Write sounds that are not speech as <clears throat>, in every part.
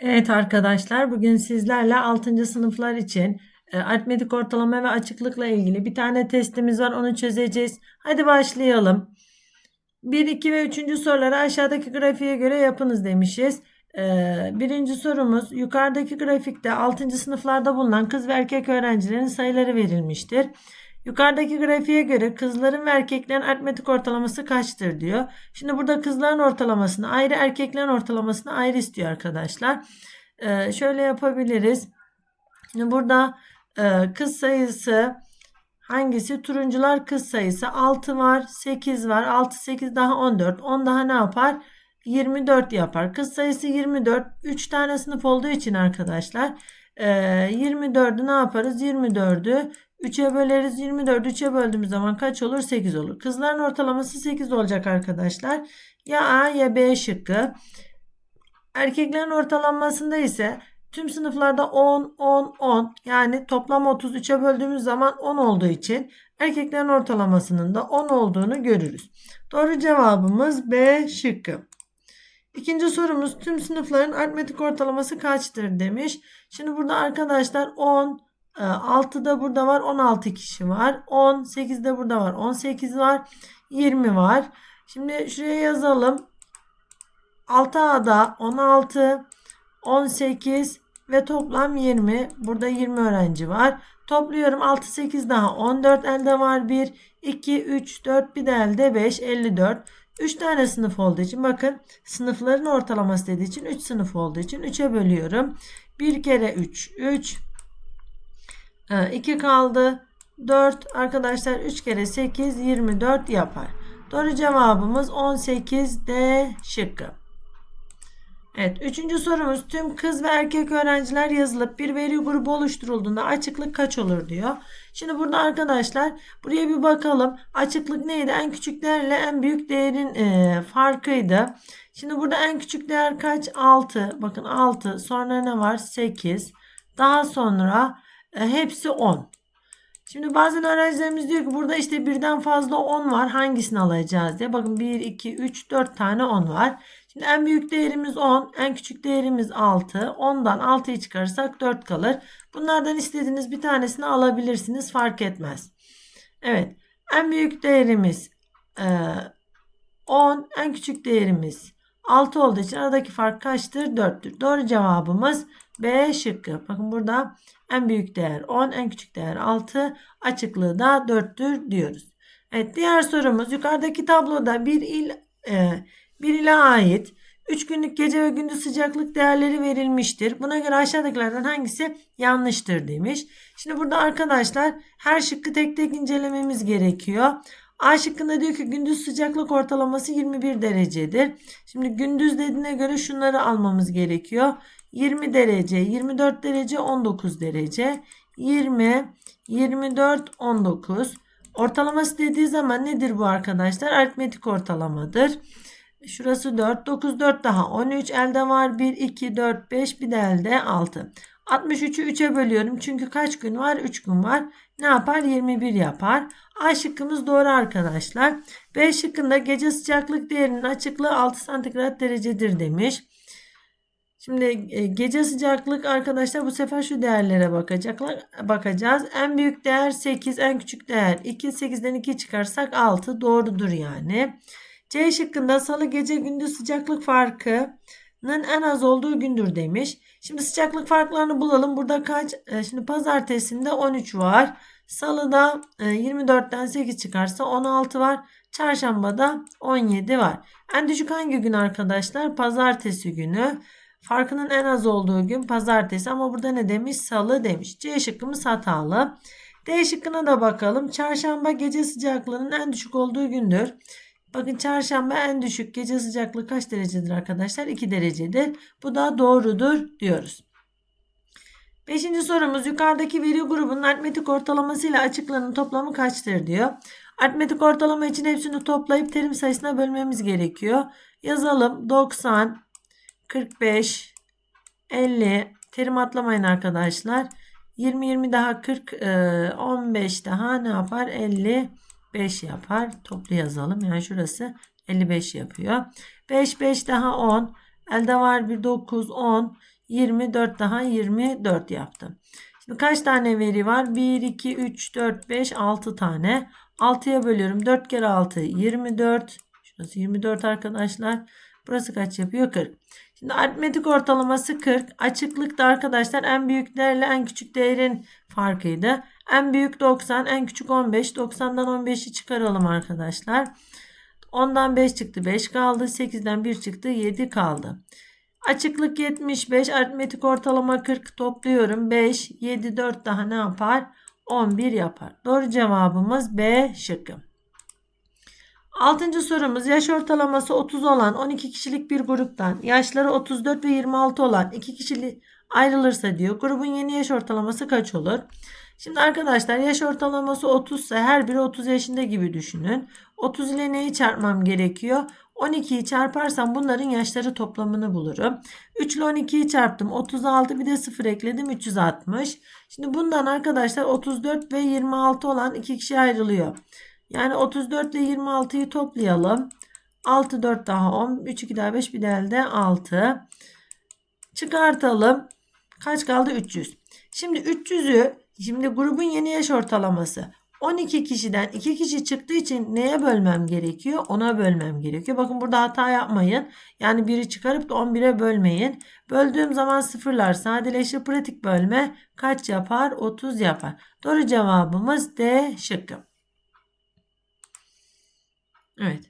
Evet arkadaşlar bugün sizlerle 6. sınıflar için e, aritmetik ortalama ve açıklıkla ilgili bir tane testimiz var onu çözeceğiz. Hadi başlayalım. 1, 2 ve 3. soruları aşağıdaki grafiğe göre yapınız demişiz. E, birinci sorumuz yukarıdaki grafikte 6. sınıflarda bulunan kız ve erkek öğrencilerin sayıları verilmiştir. Yukarıdaki grafiğe göre kızların ve erkeklerin aritmetik ortalaması kaçtır diyor. Şimdi burada kızların ortalamasını ayrı erkeklerin ortalamasını ayrı istiyor arkadaşlar. Ee, şöyle yapabiliriz. Şimdi burada e, kız sayısı hangisi? Turuncular kız sayısı 6 var 8 var 6 8 daha 14 10 daha ne yapar? 24 yapar. Kız sayısı 24 3 tane sınıf olduğu için arkadaşlar 24'ü ne yaparız? 24'ü 3'e böleriz. 24'ü 3'e böldüğümüz zaman kaç olur? 8 olur. Kızların ortalaması 8 olacak arkadaşlar. Ya A ya B şıkkı. Erkeklerin ortalamasında ise tüm sınıflarda 10, 10, 10 yani toplam 33'e böldüğümüz zaman 10 olduğu için erkeklerin ortalamasının da 10 olduğunu görürüz. Doğru cevabımız B şıkkı. İkinci sorumuz tüm sınıfların aritmetik ortalaması kaçtır demiş. Şimdi burada arkadaşlar 10, 6'da ee, burada var 16 kişi var. 10, 8'de burada var 18 var. 20 var. Şimdi şuraya yazalım. 6A'da 16, 18 ve toplam 20. Burada 20 öğrenci var. Topluyorum 6, 8 daha 14 elde var 1, 2, 3, 4 bir de elde 5, 54. 3 tane sınıf olduğu için bakın sınıfların ortalaması dediği için 3 sınıf olduğu için 3'e bölüyorum. 1 kere 3, 3. 2 kaldı. 4 arkadaşlar 3 kere 8 24 yapar. Doğru cevabımız 18 D şıkkı. Evet, üçüncü sorumuz tüm kız ve erkek öğrenciler yazılıp bir veri grubu oluşturulduğunda açıklık kaç olur diyor. Şimdi burada arkadaşlar buraya bir bakalım. Açıklık neydi? En küçük değerle en büyük değerin e, farkıydı. Şimdi burada en küçük değer kaç? 6. Bakın 6. Sonra ne var? 8. Daha sonra hepsi 10. Şimdi bazen öğrencilerimiz diyor ki burada işte birden fazla 10 var. Hangisini alacağız diye. Bakın 1, 2, 3, 4 tane 10 var. Şimdi en büyük değerimiz 10. En küçük değerimiz 6. 10'dan 6'yı çıkarırsak 4 kalır. Bunlardan istediğiniz bir tanesini alabilirsiniz. Fark etmez. Evet. En büyük değerimiz 10. En küçük değerimiz 6 olduğu için aradaki fark kaçtır? 4'tür. Doğru cevabımız B şıkkı. Bakın burada en büyük değer 10, en küçük değer 6, açıklığı da 4'tür diyoruz. Evet diğer sorumuz yukarıdaki tabloda bir il e, bir ile ait 3 günlük gece ve gündüz sıcaklık değerleri verilmiştir. Buna göre aşağıdakilerden hangisi yanlıştır demiş. Şimdi burada arkadaşlar her şıkkı tek tek incelememiz gerekiyor. A şıkkında diyor ki gündüz sıcaklık ortalaması 21 derecedir. Şimdi gündüz dediğine göre şunları almamız gerekiyor. 20 derece, 24 derece, 19 derece. 20, 24, 19. Ortalaması dediği zaman nedir bu arkadaşlar? Aritmetik ortalamadır. Şurası 4, 9, 4 daha 13. Elde var 1, 2, 4, 5 bir de elde 6. 63'ü 3'e bölüyorum. Çünkü kaç gün var? 3 gün var. Ne yapar? 21 yapar. A şıkkımız doğru arkadaşlar. B şıkkında gece sıcaklık değerinin açıklığı 6 santigrat derecedir demiş. Şimdi e, gece sıcaklık arkadaşlar bu sefer şu değerlere bakacaklar. Bakacağız. En büyük değer 8, en küçük değer 2. 8'den 2 çıkarsak 6 doğrudur yani. C şıkkında salı gece gündüz sıcaklık farkının en az olduğu gündür demiş. Şimdi sıcaklık farklarını bulalım. Burada kaç? E, şimdi pazartesinde 13 var. Salıda 24'ten e, 8 çıkarsa 16 var. Çarşambada 17 var. En düşük hangi gün arkadaşlar? Pazartesi günü. Farkının en az olduğu gün pazartesi ama burada ne demiş? Salı demiş. C şıkkımız hatalı. D şıkkına da bakalım. Çarşamba gece sıcaklığının en düşük olduğu gündür. Bakın çarşamba en düşük gece sıcaklığı kaç derecedir arkadaşlar? 2 derecedir. Bu da doğrudur diyoruz. Beşinci sorumuz yukarıdaki veri grubunun aritmetik ortalaması ile açıklığının toplamı kaçtır diyor. Aritmetik ortalama için hepsini toplayıp terim sayısına bölmemiz gerekiyor. Yazalım 90, 45, 50 terim atlamayın arkadaşlar. 20 20 daha 40 15 daha ne yapar? 55 yapar. Toplu yazalım. Yani şurası 55 yapıyor. 5 5 daha 10 Elde var bir 9, 10, 24 daha 24 yaptım. Şimdi kaç tane veri var? 1, 2, 3, 4, 5, 6 tane. 6'ya bölüyorum. 4 kere 6 24. Şurası 24 arkadaşlar. Burası kaç yapıyor? 40. Şimdi aritmetik ortalaması 40. Açıklıkta arkadaşlar en büyük değerle en küçük değerin farkıydı. En büyük 90, en küçük 15. 90'dan 15'i çıkaralım arkadaşlar. 10'dan 5 çıktı 5 kaldı. 8'den 1 çıktı 7 kaldı. Açıklık 75, aritmetik ortalama 40 topluyorum. 5, 7, 4 daha ne yapar? 11 yapar. Doğru cevabımız B şıkkı. Altıncı sorumuz yaş ortalaması 30 olan 12 kişilik bir gruptan yaşları 34 ve 26 olan 2 kişilik ayrılırsa diyor. Grubun yeni yaş ortalaması kaç olur? Şimdi arkadaşlar yaş ortalaması 30 ise her biri 30 yaşında gibi düşünün. 30 ile neyi çarpmam gerekiyor? 12'yi çarparsam bunların yaşları toplamını bulurum. 3 ile 12'yi çarptım. 36 bir de 0 ekledim. 360. Şimdi bundan arkadaşlar 34 ve 26 olan iki kişi ayrılıyor. Yani 34 ile 26'yı toplayalım. 6 4 daha 10. 3 2 daha 5 bir de elde 6. Çıkartalım. Kaç kaldı? 300. Şimdi 300'ü şimdi grubun yeni yaş ortalaması. 12 kişiden 2 kişi çıktığı için neye bölmem gerekiyor? Ona bölmem gerekiyor. Bakın burada hata yapmayın. Yani biri çıkarıp da 11'e bölmeyin. Böldüğüm zaman sıfırlar sadeleşir. Pratik bölme kaç yapar? 30 yapar. Doğru cevabımız D şıkkı. Evet.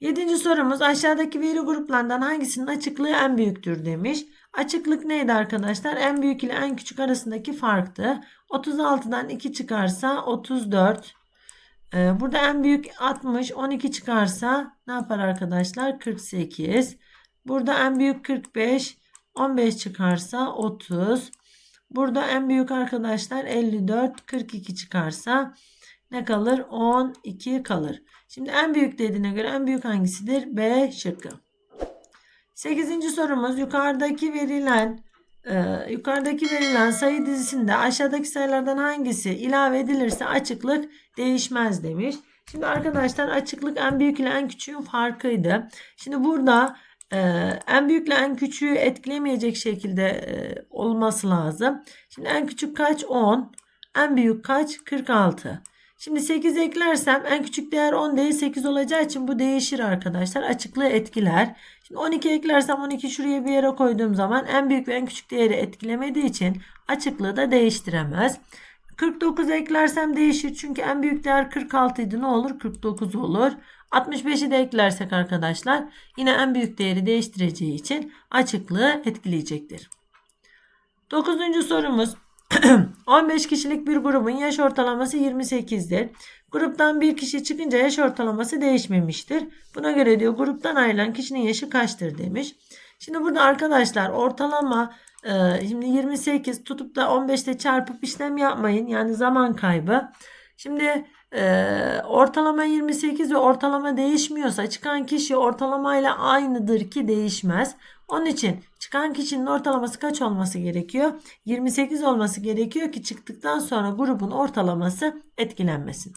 Yedinci sorumuz aşağıdaki veri gruplarından hangisinin açıklığı en büyüktür demiş. Açıklık neydi arkadaşlar? En büyük ile en küçük arasındaki farktı. 36'dan 2 çıkarsa 34. Ee, burada en büyük 60. 12 çıkarsa ne yapar arkadaşlar? 48. Burada en büyük 45. 15 çıkarsa 30. Burada en büyük arkadaşlar 54. 42 çıkarsa ne kalır? 12 kalır. Şimdi en büyük dediğine göre en büyük hangisidir? B şıkkı. 8. sorumuz yukarıdaki verilen e, yukarıdaki verilen sayı dizisinde aşağıdaki sayılardan hangisi ilave edilirse açıklık değişmez demiş. Şimdi arkadaşlar açıklık en büyük ile en küçüğün farkıydı. Şimdi burada e, en büyükle en küçüğü etkilemeyecek şekilde e, olması lazım. Şimdi en küçük kaç? 10. En büyük kaç? 46. Şimdi 8 eklersem en küçük değer 10 değil 8 olacağı için bu değişir arkadaşlar. Açıklığı etkiler. Şimdi 12 eklersem 12 şuraya bir yere koyduğum zaman en büyük ve en küçük değeri etkilemediği için açıklığı da değiştiremez. 49 eklersem değişir çünkü en büyük değer 46 idi ne olur 49 olur. 65'i de eklersek arkadaşlar yine en büyük değeri değiştireceği için açıklığı etkileyecektir. 9. sorumuz <clears throat> 15 kişilik bir grubun yaş ortalaması 28'dir. Gruptan bir kişi çıkınca yaş ortalaması değişmemiştir. Buna göre diyor gruptan ayrılan kişinin yaşı kaçtır demiş. Şimdi burada arkadaşlar ortalama e, şimdi 28 tutup da 15'te çarpıp işlem yapmayın. Yani zaman kaybı. Şimdi e, ortalama 28 ve ortalama değişmiyorsa çıkan kişi ortalamayla aynıdır ki değişmez. Onun için çıkan kişinin ortalaması kaç olması gerekiyor? 28 olması gerekiyor ki çıktıktan sonra grubun ortalaması etkilenmesin.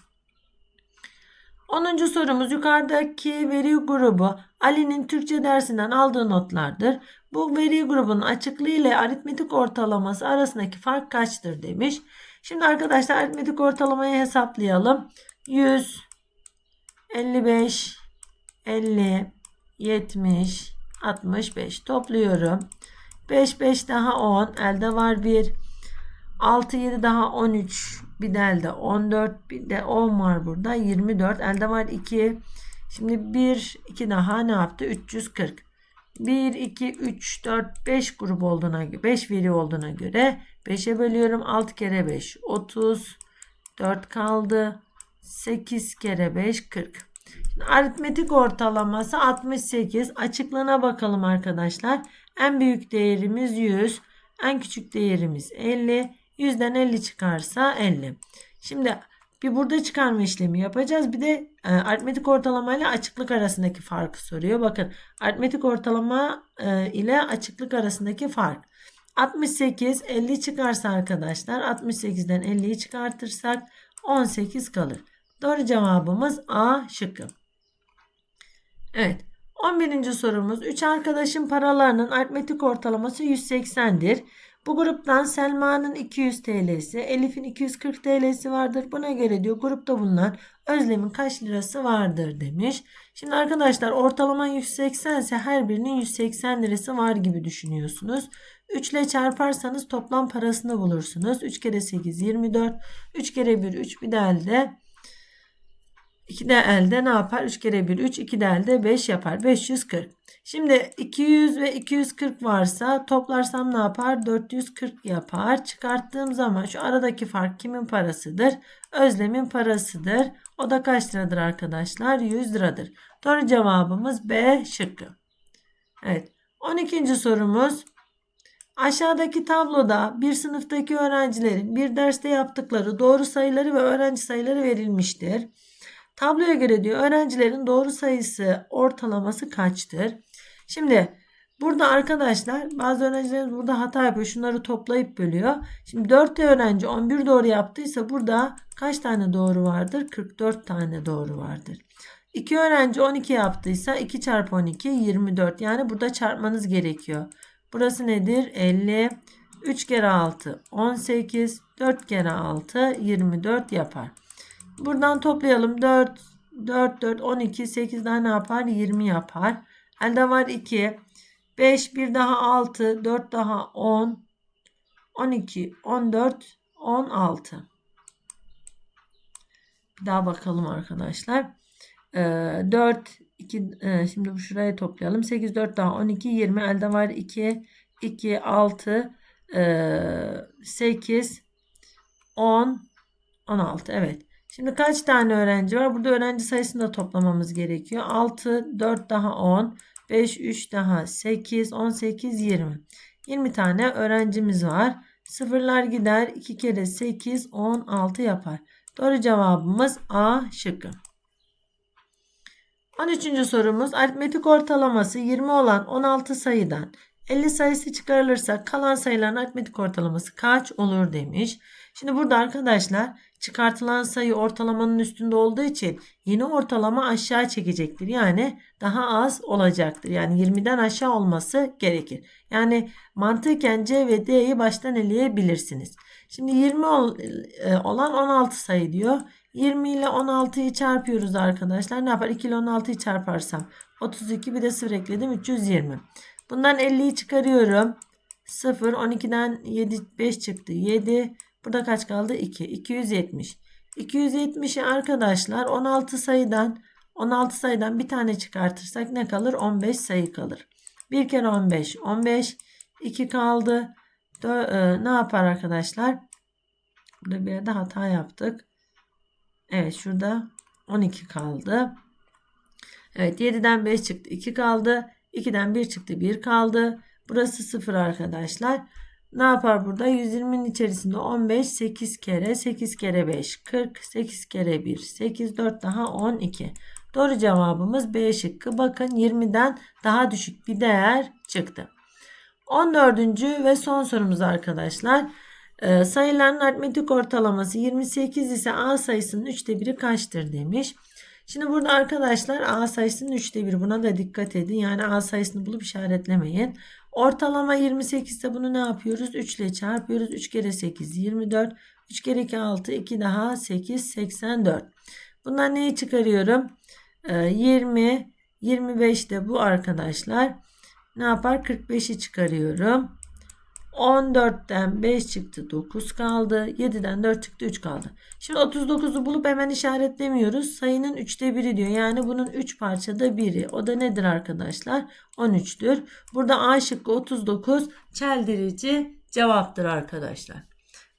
10. sorumuz yukarıdaki veri grubu Ali'nin Türkçe dersinden aldığı notlardır. Bu veri grubunun açıklığı ile aritmetik ortalaması arasındaki fark kaçtır demiş. Şimdi arkadaşlar aritmetik ortalamayı hesaplayalım. 100, 55, 50, 70, 65 topluyorum. 5 5 daha 10 elde var 1. 6 7 daha 13 bir de elde 14 bir de 10 var burada 24 elde var 2. Şimdi 1 2 daha ne yaptı 340. 1 2 3 4 5 grup olduğuna göre 5 veri olduğuna göre 5'e bölüyorum 6 kere 5 30 4 kaldı 8 kere 5 40 aritmetik ortalaması 68. Açıklığına bakalım arkadaşlar. En büyük değerimiz 100. En küçük değerimiz 50. 100'den 50 çıkarsa 50. Şimdi bir burada çıkarma işlemi yapacağız. Bir de e, aritmetik ortalama ile açıklık arasındaki farkı soruyor. Bakın aritmetik ortalama e, ile açıklık arasındaki fark. 68 50 çıkarsa arkadaşlar 68'den 50'yi çıkartırsak 18 kalır. Doğru cevabımız A şıkkı. Evet. 11. sorumuz 3 arkadaşın paralarının aritmetik ortalaması 180'dir. Bu gruptan Selma'nın 200 TL'si, Elif'in 240 TL'si vardır. Buna göre diyor grupta bulunan Özlem'in kaç lirası vardır demiş. Şimdi arkadaşlar ortalama 180 ise her birinin 180 lirası var gibi düşünüyorsunuz. 3 ile çarparsanız toplam parasını bulursunuz. 3 kere 8 24. 3 kere 1 3 bir de elde 2 de elde ne yapar? 3 kere 1 3 2 de elde 5 yapar. 540. Şimdi 200 ve 240 varsa toplarsam ne yapar? 440 yapar. Çıkarttığım zaman şu aradaki fark kimin parasıdır? Özlem'in parasıdır. O da kaç liradır arkadaşlar? 100 liradır. Doğru cevabımız B şıkkı. Evet. 12. sorumuz. Aşağıdaki tabloda bir sınıftaki öğrencilerin bir derste yaptıkları doğru sayıları ve öğrenci sayıları verilmiştir. Tabloya göre diyor öğrencilerin doğru sayısı ortalaması kaçtır? Şimdi burada arkadaşlar bazı öğrencilerimiz burada hata yapıyor. Şunları toplayıp bölüyor. Şimdi 4 öğrenci 11 doğru yaptıysa burada kaç tane doğru vardır? 44 tane doğru vardır. 2 öğrenci 12 yaptıysa 2 çarpı 12 24. Yani burada çarpmanız gerekiyor. Burası nedir? 50. 3 kere 6 18. 4 kere 6 24 yapar. Buradan toplayalım. 4, 4, 4, 12, 8 daha ne yapar? 20 yapar. Elde var 2. 5, bir daha 6, 4 daha 10, 12, 14, 16. Bir daha bakalım arkadaşlar. Ee, 4, 2, e, şimdi bu şuraya toplayalım. 8, 4 daha 12, 20. Elde var 2, 2, 6, e, 8, 10, 16. Evet. Şimdi kaç tane öğrenci var? Burada öğrenci sayısını da toplamamız gerekiyor. 6, 4 daha 10, 5, 3 daha 8, 18, 20. 20 tane öğrencimiz var. Sıfırlar gider. 2 kere 8, 16 yapar. Doğru cevabımız A şıkkı. 13. sorumuz aritmetik ortalaması 20 olan 16 sayıdan 50 sayısı çıkarılırsa kalan sayıların aritmetik ortalaması kaç olur demiş. Şimdi burada arkadaşlar çıkartılan sayı ortalamanın üstünde olduğu için yeni ortalama aşağı çekecektir. Yani daha az olacaktır. Yani 20'den aşağı olması gerekir. Yani mantıken C ve D'yi baştan eleyebilirsiniz. Şimdi 20 e, olan 16 sayı diyor. 20 ile 16'yı çarpıyoruz arkadaşlar. Ne yapar? 2 ile 16'yı çarparsam 32 bir de 0 ekledim 320. Bundan 50'yi çıkarıyorum. 0 12'den 7 5 çıktı. 7 Burada kaç kaldı? 2. 270. 270'i arkadaşlar 16 sayıdan 16 sayıdan bir tane çıkartırsak ne kalır? 15 sayı kalır. 1 kere 15 15 2 kaldı. Dö e, ne yapar arkadaşlar? Burada bir yerde hata yaptık. Evet şurada 12 kaldı. Evet 7'den 5 çıktı 2 kaldı. 2'den 1 çıktı 1 kaldı. Burası 0 arkadaşlar. Ne yapar burada? 120'nin içerisinde 15 8 kere 8 kere 5 40 8 kere 1 8 4 daha 12. Doğru cevabımız B şıkkı. Bakın 20'den daha düşük bir değer çıktı. 14. ve son sorumuz arkadaşlar. Ee, sayıların aritmetik ortalaması 28 ise A sayısının 3'te 1'i kaçtır demiş. Şimdi burada arkadaşlar A sayısının 3'te 1 buna da dikkat edin. Yani A sayısını bulup işaretlemeyin. Ortalama 28 ise bunu ne yapıyoruz? 3 ile çarpıyoruz. 3 kere 8 24. 3 kere 2 6. 2 daha 8 84. Bundan neyi çıkarıyorum? Ee, 20 25 de bu arkadaşlar. Ne yapar? 45'i çıkarıyorum. 14'ten 5 çıktı 9 kaldı. 7'den 4 çıktı 3 kaldı. Şimdi 39'u bulup hemen işaretlemiyoruz. Sayının 3'te 1'i diyor. Yani bunun 3 parçada biri. O da nedir arkadaşlar? 13'tür. Burada A şıkkı 39 çeldirici cevaptır arkadaşlar.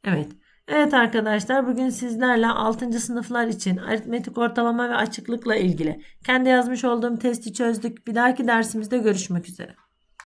Evet. Evet arkadaşlar bugün sizlerle 6. sınıflar için aritmetik ortalama ve açıklıkla ilgili kendi yazmış olduğum testi çözdük. Bir dahaki dersimizde görüşmek üzere.